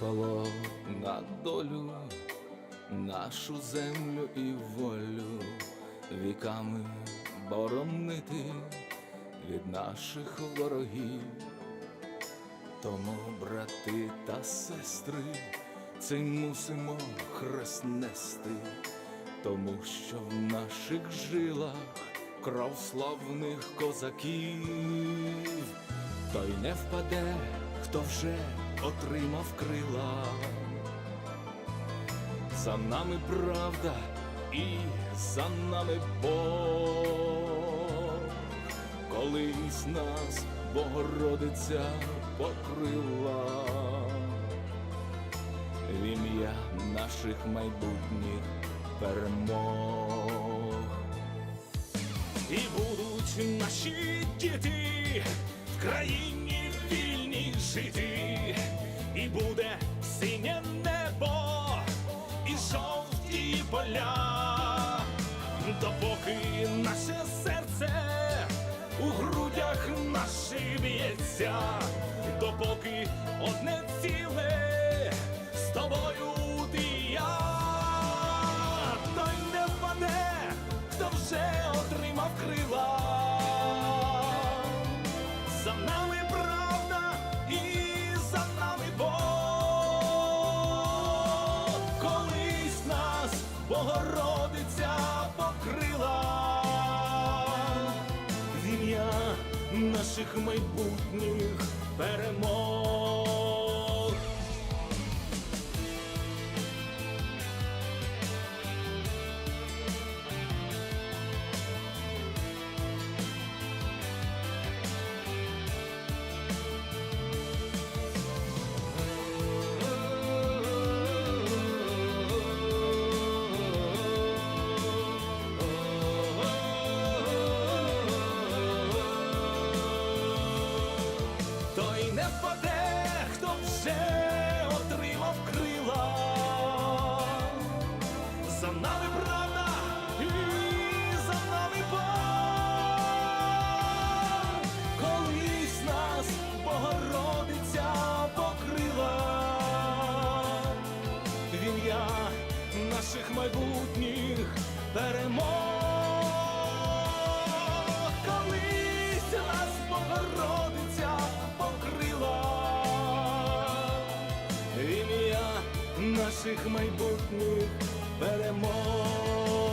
випало на долю нашу землю і волю віками боронити від наших ворогів. Тому, брати та сестри, цей мусимо хрест нести, тому що в наших жилах кров славних козаків, той не впаде, хто вже отримав крила. За нами правда і за нами Бог, колись нас Богородиця покрила в ім'я наших майбутніх перемог. І будуть наші діти в країні вільній жити, і буде синє небо і жовті поля, допоки наше серце у грудях наші б'ється, допоки одне ціле Богородиця покрила в ім'я наших майбутніх перемог. Не впаде, хто вже отримав крила. За нами правда і за нами Бог. Колись нас Богородиця покрила. В ім'я наших майбутніх перемог. наших майбутніх перемог.